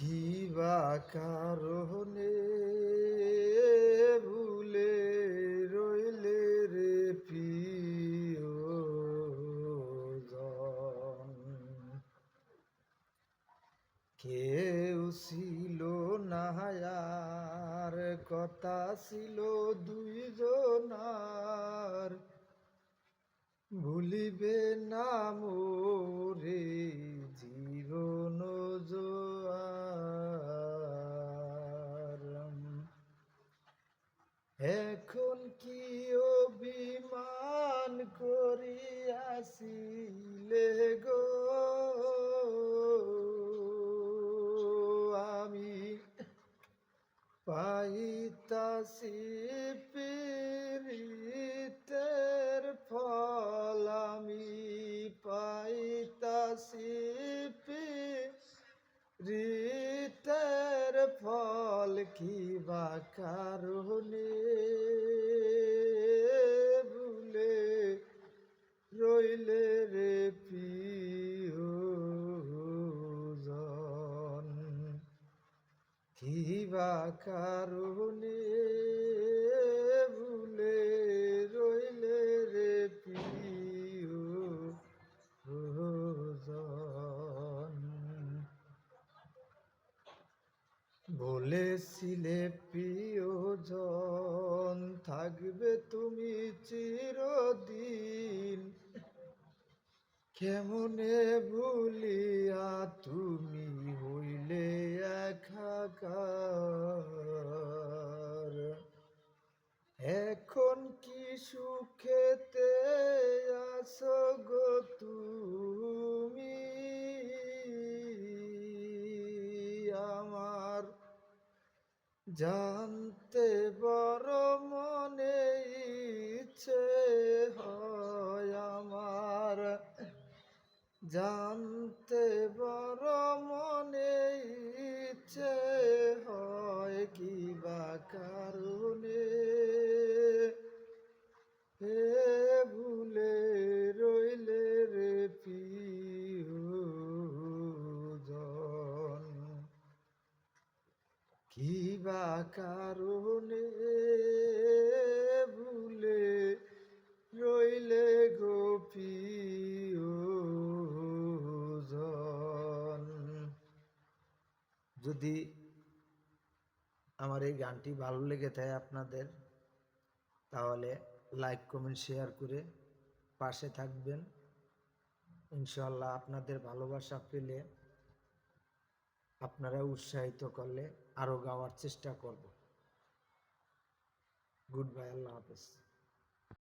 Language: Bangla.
কি বা কারণে ভুলে রইলে রে প্রিয়জন কেউ ছিল না কথা ছিল দুইজনার। ভুলিবে না মোরে এখন কি অভিমান করিয়াছিলে গো? আমি পাইতাছি পীড়িতের ফল, আমি পাইতাছি পীড়িতের ফল, কি বা কারণে রে প্রিয়জন কি বা কারণে ভুলে রইলে রে প্রিয়জন বলেছিলে প্রিয়জন থাকবে তুমি চিরদিন কেমনে ভুলিয়া তুমি হইলে একাকার? এখন কি সুখেতে আসো গো তুমি? আমার জানতে বড় মনে ইচ্ছে হয়। জানতে বড় মনে ইচ্ছে হয় কি বা কারণে? হে ভুলে রইলে রে প্রিয়জন, কি বা কারণে? ভুলে রইলে যদি আমার এই গানটি ভালো লেগে থাকে আপনাদের, তাহলে লাইক কমেন্ট শেয়ার করে পাশে থাকবেন। ইনশাল্লাহ আপনাদের ভালোবাসা পেলে আপনারা উৎসাহিত করলে আরও গাওয়ার চেষ্টা করব। গুড বাই আল্লাহ হাফেজ।